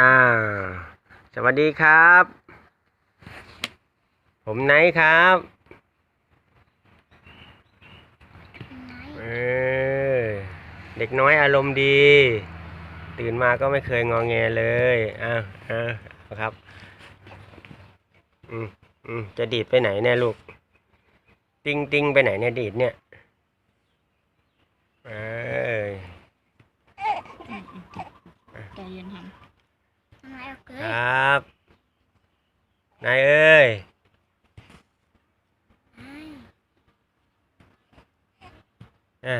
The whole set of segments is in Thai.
อ่า สวัสดีครับ ผมไนท์ครับเออเด็กน้อยอารมณ์ดี ตื่นมาก็ไม่เคยงอแงเลยอ้าอ้าครับ อืมอืมจะดีดไปไหนเนี่ยลูก ติงติงไปไหนเนี่ยดีดเนี่ยเอ้ยใจเย็นททำไมเอ คยรับ นายเอ้ยอะ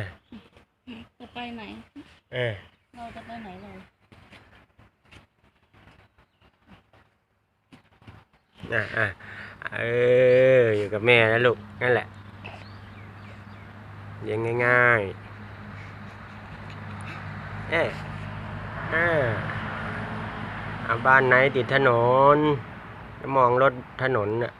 ำจะไปไหนอะเราจะไปไหนเราอะอะเออ อยู่กับแม่นะลูก นั่นแหละเลี้ยงง่ายๆ เอ๊ะอ่าเอา บ้านไหนติดถนนแล้วมองรถถนนน่ะ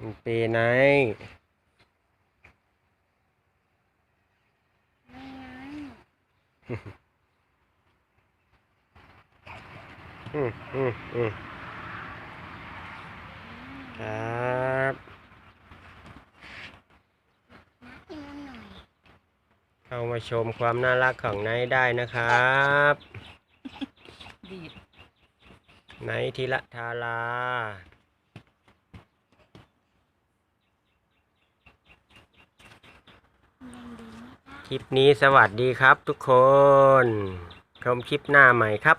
มันปีไหนอืมอืมอืม ครับเข้ามาชมความน่ารักของไนท์ได้นะครับดีดไนท์ธีระธาราคลิปนี้สวัสดีครับทุกคน ชมคลิปหน้าใหม่ครับ